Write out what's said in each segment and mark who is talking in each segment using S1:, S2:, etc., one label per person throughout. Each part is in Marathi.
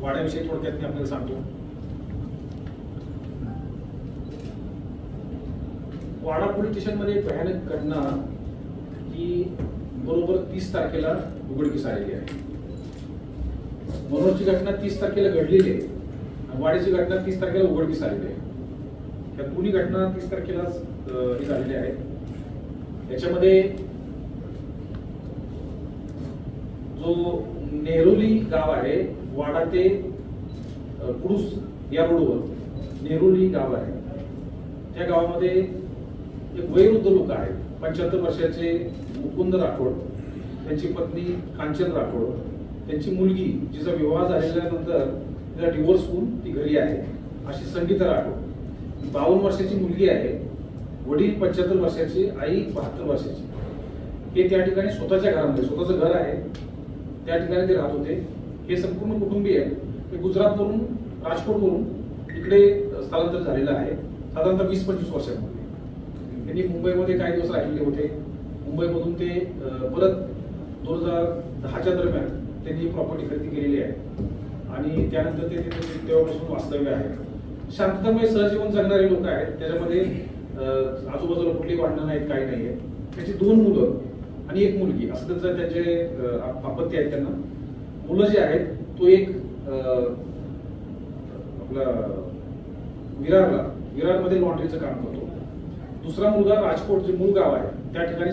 S1: वाड्याविषयी थोडक्यात मी आपल्याला सांगतो. वाडा पोलीस स्टेशनमध्ये एक भयानक घटना ही बरोबर तीस तारखेला उघडकीस आलेली आहे. मनोजची घटना तीस तारखेला घडलेली आहे आणि वाड्याची घटना तीस तारखेला उघडकीस आलेली आहे. या दोन्ही घटना तीस तारखेलाच अं, झालेल्या आहेत. याच्यामध्ये जो नेरुली गाव आहे वाडा ते अ, कुडूस या रोडवर. नेरुली गाव आहे. त्या गावामध्ये एक वयोवृद्ध लोक आहेत. पंच्याहत्तर वर्षाचे मुकुंद राठोड त्यांची पत्नी कांचन राठोड त्यांची मुलगी जिचा विवाह झालेल्यानंतर तिला डिवोर्स होऊन ती घरी आहे अशी संगीता राठोड. बावन्न वर्षाची मुलगी आहे. वडील पंच्याहत्तर वर्षाची आई बहात्तर वर्षाची. हे त्या ठिकाणी स्वतःच्या घरामध्ये स्वतःचं घर आहे. त्या ठिकाणी ते राहत होते. हे संपूर्ण कुटुंबीय हे गुजरातवरून राजकोटवरून इकडे स्थलांतर झालेलं आहे. साधारणतः वीस पंचवीस वर्षांमध्ये त्यांनी मुंबईमध्ये काही दिवस राहिलेले होते. मुंबईमधून ते परत दोन हजार दहाच्या दरम्यान त्यांनी प्रॉपर्टी खरेदी केलेली आहे. आणि त्यानंतर ते तेव्हापासून वास्तव्य आहे. शांततामय सहजीवन जगणारे लोक आहेत. त्याच्यामध्ये आजूबाजूला कुठली भांडणं नाहीत काही नाही आहे त्याची दोन मुलं आणि एक मुलगी असं त्यांचं त्यांचे आपत्ती आहेत त्यांना. मुलं जे आहेत तो एक आपला विरारला विरारमध्ये लॉन्ड्रीचं काम करतो. दुसरा मुलगा राजकोट जे मूळ गाव आहे त्या ठिकाणी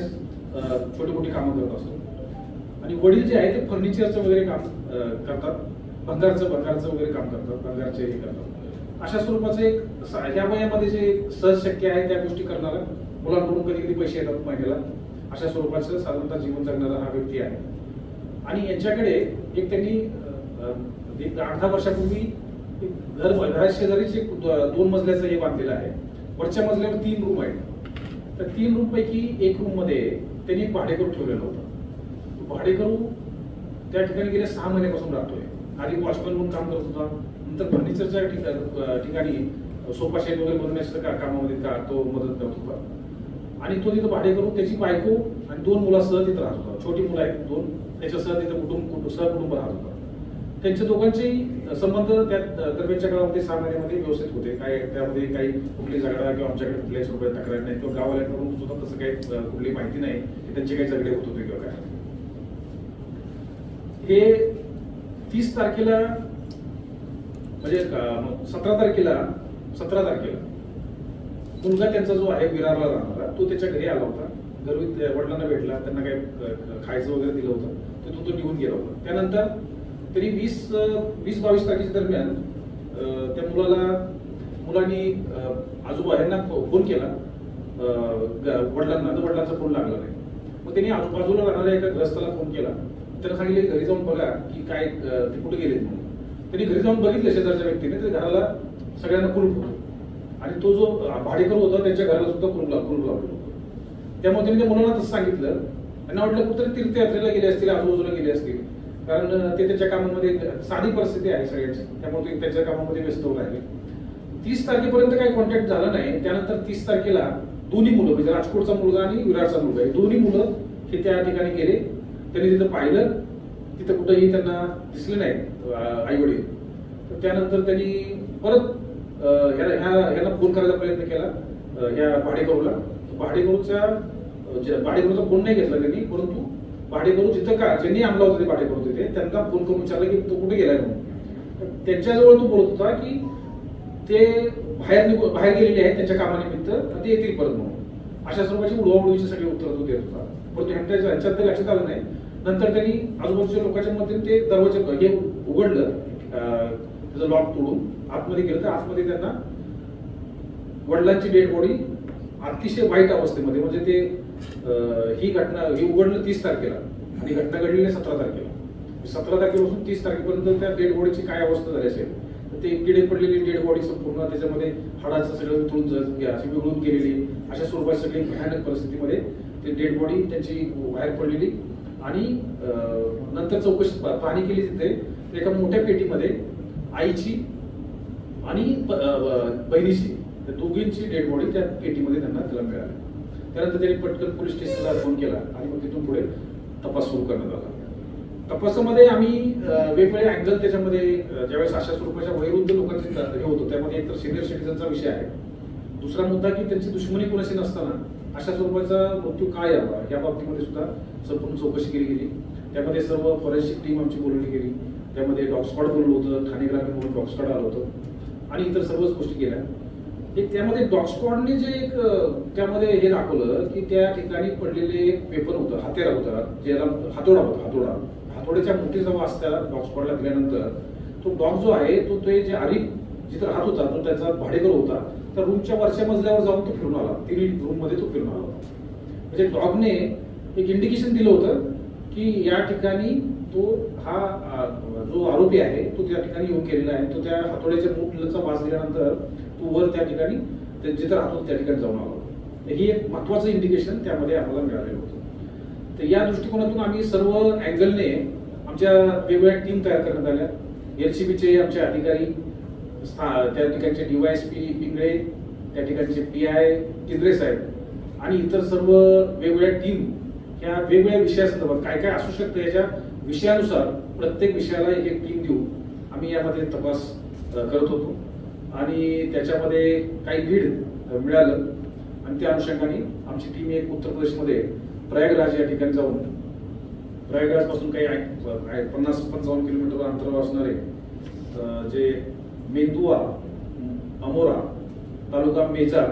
S1: छोटी मोठी कामं करत असतो. आणि वडील जे आहे ते फर्निचरचं वगैरे काम करतात. भंगारचं भंगारचं वगैरे काम करतात भंगारचे हे करतात. अशा स्वरूपाचं एक ह्या वयामध्ये जे सहज शक्य आहे त्या गोष्टी करणारा. मुलांकडून कधी कधी पैसे येतात महिन्याला. अशा स्वरूपाचं साधारणतः जीवन जगणारा हा व्यक्ती आहे. आणि यांच्याकडे एक त्यांनी एक आठ दहा वर्षापूर्वी एक घर घरा शेजारीच एक दोन मजल्याचं हे बांधलेलं आहे. वरच्या मजल्यावर तीन रूम आहेत. तर तीन रूम पैकी एक रूममध्ये त्यांनी एक भाडेकरू ठेवलेलं होतं. भाडेकरू त्या ठिकाणी गेल्या सहा महिन्यापासून राहतोय. आधी वॉचमॅन म्हणून काम करत होता. नंतर फर्निचरच्या ठिका- ठिकाणी सोफा सेट वगैरे बनवण्याच्या कामामध्ये का तो मदत करत होता. आणि तो तिथं भाडे करून त्याची बायको आणि दोन मुलासह तिथं राहत होता. छोटी मुलं आहेत दोन. त्याच्यासह तिथं कुटुंब कुटुंब सहकुटुंब राहत होता. त्यांच्या दोघांचे संबंध त्या दरम्यानच्या काळामध्ये सहा महिन्यामध्ये व्यवस्थित होते. काय त्यामध्ये काही कुठली झगडा किंवा आमच्याकडे कुठल्याही स्वरूपात तक्रार नाही किंवा गावाल्याकडून सुद्धा तसं काही कुठली माहिती नाही की त्यांचे काही झगडे होत होते किंवा काय. हे तीस तारखेला म्हणजे सतरा तारखेला सतरा तारखेला मुलगा त्यांचा जो आहे विरारला राहणारा तो त्याच्या घरी आला होता. घरी वडिलांना भेटला त्यांना काही खायचं वगैरे दिलं होतं. ते तो तो निघून गेला होता. त्यानंतर तरी वीस वीस बावीस तारखेच्या दरम्यान त्या मुलाला मुलांनी आजोबा यांना फोन केला. ग- वडिलांना. तर वडिलांचा फोन लागला नाही. मग त्यांनी आजूबाजूला राहणाऱ्या एका ग्रस्ताला फोन केला. त्यांना सांगितले घरी जाऊन बघा की काय ते कुठे गेले म्हणून. त्यांनी घरी जाऊन बघितलं शेजारच्या व्यक्तीने. तर घराला सगळ्यांना कुलूप होतं आणि तो जो भाडेकर होता त्यांच्या घराला सुद्धा कुरूप लाव- कुलूप लावलेलं त्यामुळे त्यांनी त्या मुलांना तसं सांगितलं. त्यांना वाटलं कुठतरी तीर्थयात्रेला गेले असतील आजूबाजूला गेले असतील. कारण ते त्याच्या कामामध्ये साधी परिस्थिती आहे सगळ्यांची. त्यामुळे ते त्याच्या कामामध्ये व्यस्त होत राहिले. तीस तारखेपर्यंत काही कॉन्टॅक्ट झाला नाही. त्यानंतर तीस तारखेला दोन्ही मुलं म्हणजे राजकोटचा मुलगा आणि विराटचा मुलगा हे दोन्ही मुलं हे त्या ठिकाणी गेले. त्यांनी तिथं पाहिलं. तिथं कुठंही त्यांना दिसले नाहीत आई वडील तर त्यानंतर त्यांनी परत ह्याला ह्या ह्याला फोन करायचा प्रयत्न केला. ह्या भाडेकरूला. भाडेकरूच्या जे- भाडेकरूचा फोन नाही घेतला त्यांनी परंतु भाडेकरू जिथं का ज्यांनी आणला होता ते भाडेकरू तिथे त्यांना फोन करून विचारलं की तो कुठे गेलाय म्हणून. त्यांच्याजवळ तो बोलत होता की ते बाहेर निघू बाहेर गेलेले आहेत त्यांच्या कामानिमित्त ते येतील परत म्हणून. अशा स्वरूपाची उडवाउडवीची सगळी उत्तर तो देत होता. परंतु ह्यांच्या ह्यांच्यात ते लक्षात आलं नाही. नंतर त्यांनी आजूबाजूच्या लोकांच्या मध्ये ते दरवाजे हे उघडलं त्याचं लॉक तोडून. आतमध्ये गेलं तर आतमध्ये त्यांना वडिलांची डेड बॉडी अतिशय वाईट अवस्थेमध्ये म्हणजे ते ही घटना ही उघडलं तीस तारखेला आणि घटना घडली नाही सतरा तारखेला. सतरा तारखेपासून तीस तारखेपर्यंत त्या डेड बॉडीची काय अवस्था झाली असेल तर ते किडे पडलेली डेड बॉडी संपूर्ण त्याच्यामध्ये हाडाचं सगळं वितळून अशी विघळून गेलेली अशा स्वरूपाची सगळी भयानक परिस्थितीमध्ये ते डेड बॉडी त्यांची बाहेर पडलेली आणि नंतर चौकशी पाहणी केली तिथे एका मोठ्या पेटीमध्ये आईची आणि प- दोघींची डेड बॉडी त्या पेटीमध्ये त्यांना त्याला मिळाली. त्यानंतर त्यांनी पटकन पोलीस स्टेशनला फोन केला आणि मग तिथून पुढे तपास सुरू करण्यात आला. तपासामध्ये आम्ही वेगवेगळे अँगल त्याच्यामध्ये ज्यावेळेस अशा स्वरूपाच्या वयोवृद्ध लोकांचे हे होतो त्यामध्ये एक तर सिनियर सिटीजनचा विषय आहे. दुसरा मुद्दा की त्यांची दुश्मनी कोणाशी नसताना अशा स्वरूपाचा मृत्यू काय यावा या बाबतीमध्ये सुद्धा संपूर्ण चौकशी केली गेली. त्यामध्ये सर्व फॉरेन्सिक टीम आमची बोलवली गेली. त्यामध्ये डॉग स्क्वॉड बोलवलं होतं ठाणे ग्रामीण म्हणून डॉग स्क्वॉड आलं होतं. आणि इतर सर्वच गोष्टी केल्या. हे त्यामध्ये डॉग जे एक त्यामध्ये हे दाखवलं की त्या ठिकाणी पडलेले एक होतं हत्यार होता ज्याला हातोडा होता हातोडा. हातोड्याच्या मोठीचा वास त्या डॉग गेल्यानंतर दिल्यानंतर तो डॉग जो आहे तो ते जे आधी जिथं राहत होता तो त्याचा भाडेकर होता. त्या रूमच्या वरच्या मजल्यावर जाऊन तो फिरून आला. तीन रूममध्ये तो फिरून आला. म्हणजे डॉगने एक इंडिकेशन दिलं होतं की या ठिकाणी तो हा जो आरोपी आहे तो त्या ठिकाणी येऊन गेलेला आहे. तो त्या हातोड्याच्या मुठचा वास दिल्यानंतर तो वर त्या ठिकाणी ते जिथं राहतो त्या ठिकाणी जाऊन आला होता. ही एक महत्वाचं इंडिकेशन त्यामध्ये आम्हाला मिळालेलं होतं. तर या दृष्टिकोनातून आम्ही सर्व अँगलने आमच्या वेगवेगळ्या टीम तयार करण्यात आल्या. एलसीबीचे आमचे अधिकारी स्था- त्या ठिकाणचे डीवायएसपी पिंगळे त्या ठिकाणचे पी आय टिंद्रे साहेब आणि इतर सर्व वेगवेगळ्या टीम ह्या वेगवेगळ्या विषयासंदर्भात काय काय असू शकतं याच्या विषयानुसार प्रत्येक विषयाला एक एक टीम देऊन आम्ही यामध्ये तपास करत होतो. आणि त्याच्यामध्ये काही लीड मिळालं. आणि त्या अनुषंगाने आमची टीम एक उत्तर प्रदेशमध्ये प्रयागराज या ठिकाणी जाऊन प्रयागराजपासून काही पन्नास पंचावन्न किलोमीटर अंतरावर असणारे जे मेंदुआ अमोरा तालुका मेजार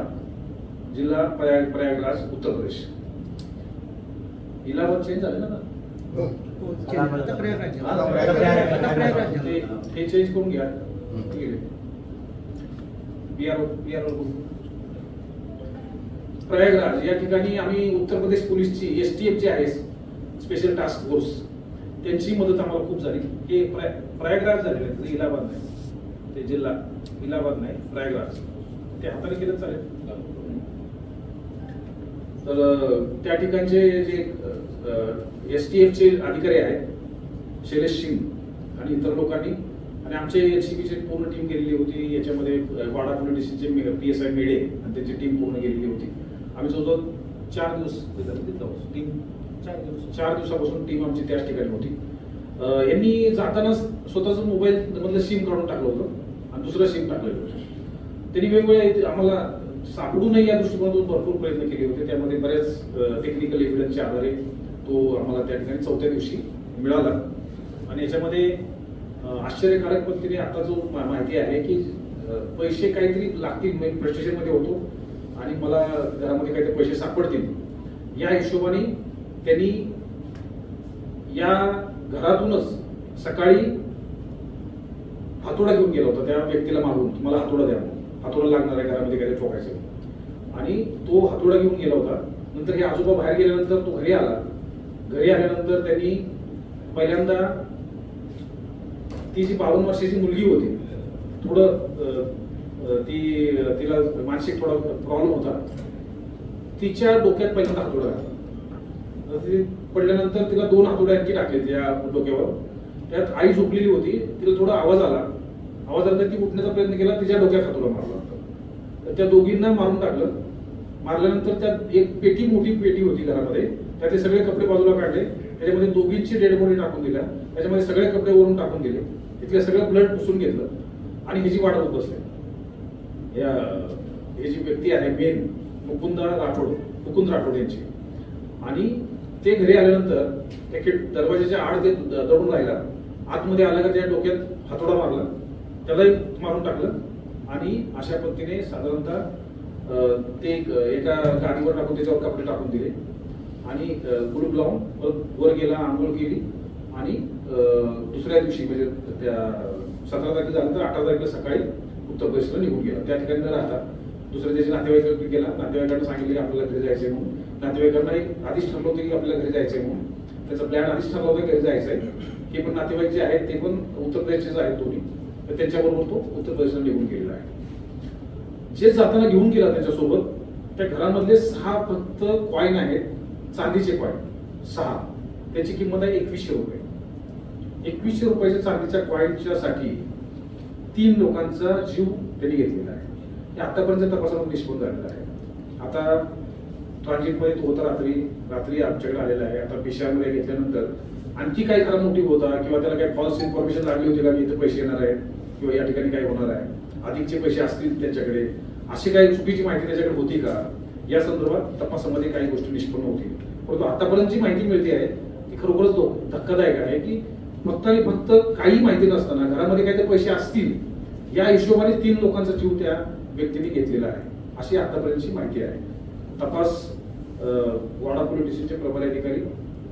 S1: जिल्हा प्रयाग प्रयागराज उत्तर प्रदेश. इलाहाबाद चेंज झाले ना?
S2: प्रयागराज
S1: हे चेंज करून घ्या. प्रयागराज या ठिकाणी आम्ही उत्तर प्रदेश पोलीसची एस टी एफ जी आहे स्पेशल टास्क फोर्स त्यांची मदत आम्हाला खूप झाली. हे प्रयागराज झालेलं आहे इलाहाबाद नाही. ते जिल्हा इलाहाबाद नाही प्रयागराज. ते हाताने केलं चालेल. तर त्या ठिकाणचे जे एस टी एफचे अधिकारी आहेत शैलेश सिंग आणि इतर लोकांनी आणि आमचे एलसीबीची पूर्ण टीम गेलेली होती. याच्यामध्ये वाडा पोलीस स्टेशनचे पी एस आय मेडे आणि त्यांची टीम पूर्ण गेलेली होती. आम्ही जवळजवळ चार दिवस टीम
S2: चार दिवस.
S1: चार दिवसापासून टीम आमची त्याच ठिकाणी होती. यांनी जाताना स्वतःच मोबाईल मधलं सिम काढून टाकलं होतं आणि दुसरं सिम टाकलं होतं. त्यांनी वेगवेगळे आम्हाला सापडू नये या दृष्टिकोनातून भरपूर प्रयत्न केले होते. त्यामध्ये बऱ्याच टेक्निकल एव्हिडन्सच्या आधारे तो आम्हाला त्या ठिकाणी चौथ्या दिवशी मिळाला. आणि याच्यामध्ये आश्चर्यकारक पद्धतीने आता जो माहिती आहे की पैसे काहीतरी लागतील मी मध्ये होतो आणि मला घरामध्ये काहीतरी पैसे सापडतील. या हिशोबाने त्यांनी या घरातूनच सकाळी हातोडा घेऊन गेला होता त्या व्यक्तीला मागून की मला हातोडा द्या हातोडा लागणार आहे म्हणजे घरामध्ये काही ठोकायचं. आणि तो हातोडा घेऊन गेला होता. नंतर हे आजोबा बाहेर गेल्यानंतर तो घरी आला. घरी आल्यानंतर त्यांनी पहिल्यांदा ती जी बावन्न वर्षाची मुलगी होती थोडं ती तिला मानसिक थोडा प्रॉब्लेम होता. तिच्या डोक्यात पहिल्यांदा हातोडा घातला ती पडल्यानंतर तिला दोन हातोड्या आणखी टाकले त्या डोक्यावर. त्यात आई झोपलेली होती. तिला थोडा आवाज आला. आवाज आला ती उठण्याचा प्रयत्न केला. तिच्या डोक्यात हातोडा मारला. त्या दोघींना मारून टाकलं. मारल्यानंतर त्यात एक पेटी मोठी पेटी होती घरामध्ये. त्याचे सगळे कपडे बाजूला काढले. त्याच्यामध्ये दोघींची डेड बॉडी टाकून दिल्या त्याच्यामध्ये सगळे कपडे वरून टाकून दिले. तिथले सगळं ब्लड पुसून घेतलं. आणि हिची वाट होत बसले. या हे जी व्यक्ती आहे मेन मुकुंद राठोड मुकुंद राठोड यांची. आणि ते घरी आल्यानंतर त्या खिड दरवाजाच्या आड ते द- दडून राहिला. आतमध्ये आला का त्या डोक्यात हातोडा मारला. त्यालाही मारून टाकलं. आणि अशा पद्धतीने साधारणतः ते एक- एका गाडीवर टाकून त्याच्यावर कपडे टाकून दिले. आणि अं, कुलूप लावून वर गेला आंघोळ केली. आणि दुसऱ्या दिवशी म्हणजे त्या सतरा तारखेला झाल्यानंतर अठरा तारखेला सकाळी उत्तर प्रदेशला निघून गेला. त्या ठिकाणी न राहता दुसऱ्या दिवशी नातेवाईकांकडे गेला. नातेवाईकांना सांगितलं की आपल्याला घरी जायचंय म्हणून. नातेवाईकांना एक आधीच ठरलं होतं की आपल्याला घरी जायचंय म्हणून. त्याचा प्लॅन आधीच ठरला होता घरी जायचंय. हे पण नातेवाईक जे आहेत ते पण उत्तर प्रदेशचेच आहेत दोन्ही. तर त्यांच्याबरोबर तो उत्तर प्रदेशला निघून गेलेला आहे. जे जाताना घेऊन गेला त्याच्यासोबत त्या घरामधले सहा फक्त कॉईन आहेत चांदीचे कॉईन सहा. त्याची किंमत आहे एकवीसशे रुपये. एकवीसशे रुपयाच्या चांदीच्या कॉईनच्या साठी तीन लोकांचा जीव त्यांनी घेतलेला आहे. हे आतापर्यंत तपासातून निष्पन्न झालेला आहे. आता ट्रान्झिटमध्ये तो होता रात्री रात्री आमच्याकडे आलेला आहे. आता पिशामध्ये घेतल्यानंतर आणखी काही खरा मोठी होता किंवा त्याला काही फॉल्स इन्फॉर्मेशन लागली होती का की इथे पैसे येणार आहेत किंवा या ठिकाणी काय होणार आहे? अधिकचे पैसे असतील त्यांच्याकडे. अशी काही चुकीची माहिती त्याच्याकडे होती का? या संदर्भात तपासामध्ये काही गोष्टी निष्पन्न होतील. परंतु आतापर्यंत जी माहिती मिळते आहे ती खरोखरच तो धक्कादायक आहे की फक्त आणि फक्त काही माहिती नसताना घरामध्ये काहीतरी पैसे असतील या हिशोबाने तीन लोकांचा जीव त्या व्यक्तीने घेतलेला आहे. अशी आतापर्यंतची माहिती आहे. तपास वाडा पोलीस स्टेशनचे प्रभारी अधिकारी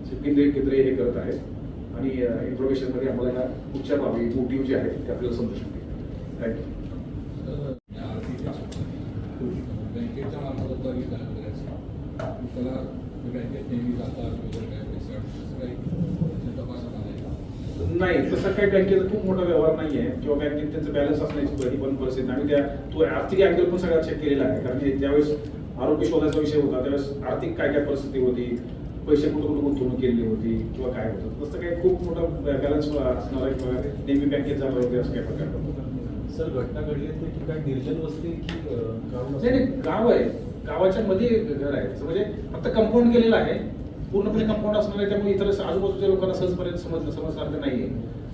S1: श्री केंद्रे हे करत आहेत. आणि इन्फॉर्मेशनमध्ये आम्हाला ह्या पुढच्या बाबी मोटिव्ह जे आहेत ते आपल्याला समजू शकते थँक्यू
S3: बँकेच्या मार्फत काही काय करायचं. त्याला बँकेत नेहमी जातात वगैरे काय पैसे असं काही तपासात आलंय का?
S1: नाही तसं काही बँकेचा खूप मोठा व्यवहार नाही आहे किंवा बँकेत त्यांचं बॅलन्स असण्याची बरी पण परिस्थिती नाही. आम्ही त्या तो आर्थिक अँगल पण सगळा चेक केलेला आहे. कारण की ज्यावेळेस आरोपी शोधाचा विषय होता त्यावेळेस आर्थिक काय काय परिस्थिती होती पैसे कुठं कुठं गुंतवणूक केलेली होती किंवा काय होतं? तसं काही खूप मोठा बॅलन्स असणार आहे किंवा नेहमी बँकेत जाणार होते असं काही प्रकार.
S4: सर घटना घडली आहे ते ठिकाण निर्जन वस्ती की
S1: नाही नाही गाव आहे. गावाच्या मध्ये घर आहे. म्हणजे फक्त कंपाऊंड केलेलं आहे. पूर्णपणे कंपाऊंड असणार आहे त्यामुळे इतर आजूबाजूच्या लोकांना सहजपर्यंत समजलं समजसारखं नाहीये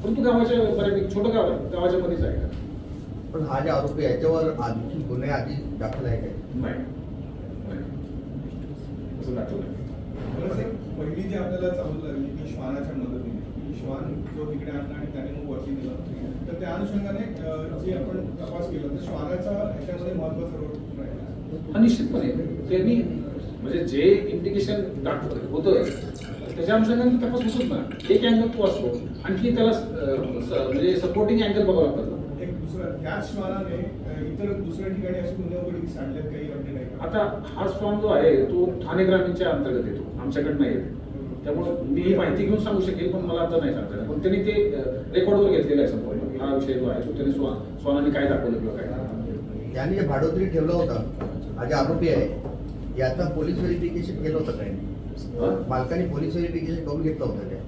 S1: परंतु गावाच्या बऱ्यापैकी छोटं गाव आहे. गावाच्या मध्येच आहे.
S5: पण हा जे आरोपी आहे याच्यावर आणखी गुन्हे आधी दाखल आहे काय?
S1: नाही. नाही. असं दाखवलं नाही.
S6: पहिली जी आपल्याला चालू लागली की श्वानाच्या मदतीने की श्वान जो तिकडे आणला आणि त्याने मग वरती दिला तर त्या अनुषंगाने जे आपण तपास केला तर श्वानाचा ह्याच्यामध्ये महत्त्वाचा रोल राहिला.
S1: निश्चितपणे. त्यांनी म्हणजे जे इंडिकेशन होतं त्याच्या अनुषंगाने तपास होतोच ना. एक अँगल तो असतो. आणखी त्याला म्हणजे सपोर्टिंग अँगल बघावं लागतात
S6: दुसरा त्याच श्वानाने अं, इतर दुसऱ्या ठिकाणी अशी गुन्हे काही अपडेट आहे का?
S1: आता हा स्ट्रॉंग जो आहे तो ठाणे ग्रामीणच्या अंतर्गत येतो आमच्याकडे नाही येत. त्यामुळे मी ही माहिती घेऊन सांगू शकेल पण मला आता नाही सांगता येणार. पण त्यांनी ते रेकॉर्डवर घेतलेलं आहे संपूर्ण. हा विषय जो आहे तो त्यांनी स्वा स्वानाने काय दाखवलं किंवा काय
S5: याने जे भाडोत्री ठेवला होता हा जे आरोपी आहे याचा पोलीस व्हेरिफिकेशन केलं होतं काय? मालकाने पोलीस व्हेरिफिकेशन करून घेतलं होतं काय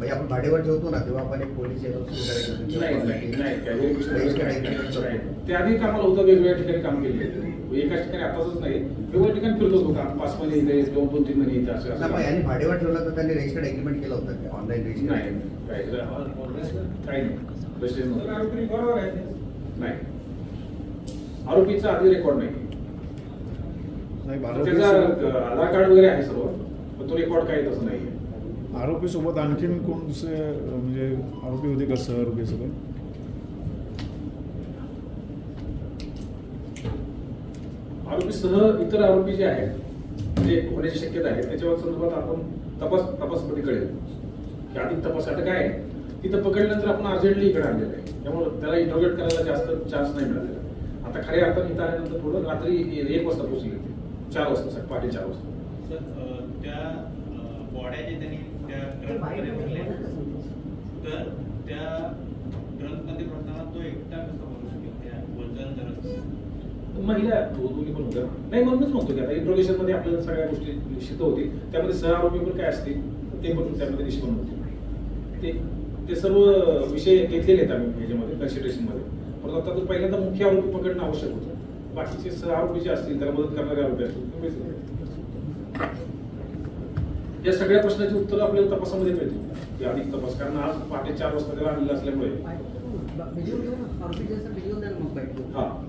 S5: म्हणजे आपण भाडेवर ठेवतो ना तेव्हा आपण एक पोलीस येतो सुरू
S1: नाही नाही नाही काय
S5: रजिस्टर
S1: नाही.
S5: agreement
S1: नाही. ते आधी कामाला होतं वेगवेगळ्या ठिकाणी काम केले एकाच ठिकाणी आताच नाही. वेगवेगळ्या ठिकाणी फिरत होतो काम पाच महिने इथे दोन दोन तीन महिने इथे असं
S5: याने भाडेवर ठेवला तर त्यांनी रजिस्टर्ड एग्रीमेंट केलं होतं काय ऑनलाईन
S1: नाही
S5: रजिस्टर
S1: काही नाही. नाही. आरोपीचा आधी रेकॉर्ड नाही. त्याचा आधार कार्ड वगैरे आहे सर्व पण तो रेकॉर्ड काय तसं नाहीये.
S7: आरोपी सोबत आणखीन कोण दुसरे म्हणजे आरोपी होते का सह आरोपी सोबत
S1: आरोपी सह इतर आरोपी जे आहेत म्हणजे होण्याची शक्यता आहे त्याच्यावर संदर्भात आपण तपास कळेल की अधिक तपास आता काय आहे तिथं पकडल्यानंतर आपण अर्जंटली इकडे आणलेलं आहे. त्यामुळे त्याला इंटरोगेट करायला जास्त चान्स नाही मिळालेला. आता खऱ्या अर्थाने इथं आल्यानंतर थोडं रात्री एक वाजता पोहोचले चार वाजता सर पहाटे चार वाजता.
S8: त्या बॉड्या जे त्यांनी त्या ट्रकमध्ये भरले तर त्या ट्रकमध्ये भरताना तो एकटा कसा भरू शकेल? त्या वजन जर
S1: महिला दोन्ही पण होत्या. नाही म्हणूनच म्हणतो की आता इंट्रोगेशनमध्ये आपल्याला सगळ्या गोष्टी निश्चित होतील. त्यामध्ये सह आरोपी पण काय असतील ते पण त्यामध्ये निष्पन्न होतील ते ते सर्व विषय घेतलेले आहेत आम्ही ह्याच्यामध्ये कन्सिडरेशनमध्ये. परंतु आता तो पहिल्यांदा मुख्य आरोपी पकडणं आवश्यक होतं. बाकीचे सह आरोपी जे असतील त्याला मदत करणारे आरोपी असतील या सगळ्या प्रश्नाची उत्तरं आपल्याला तपासामध्ये मिळतील. की अधिक तपास. कारण आज पहाटे चार वाजता त्याला आणलेलं असल्यामुळे. हा.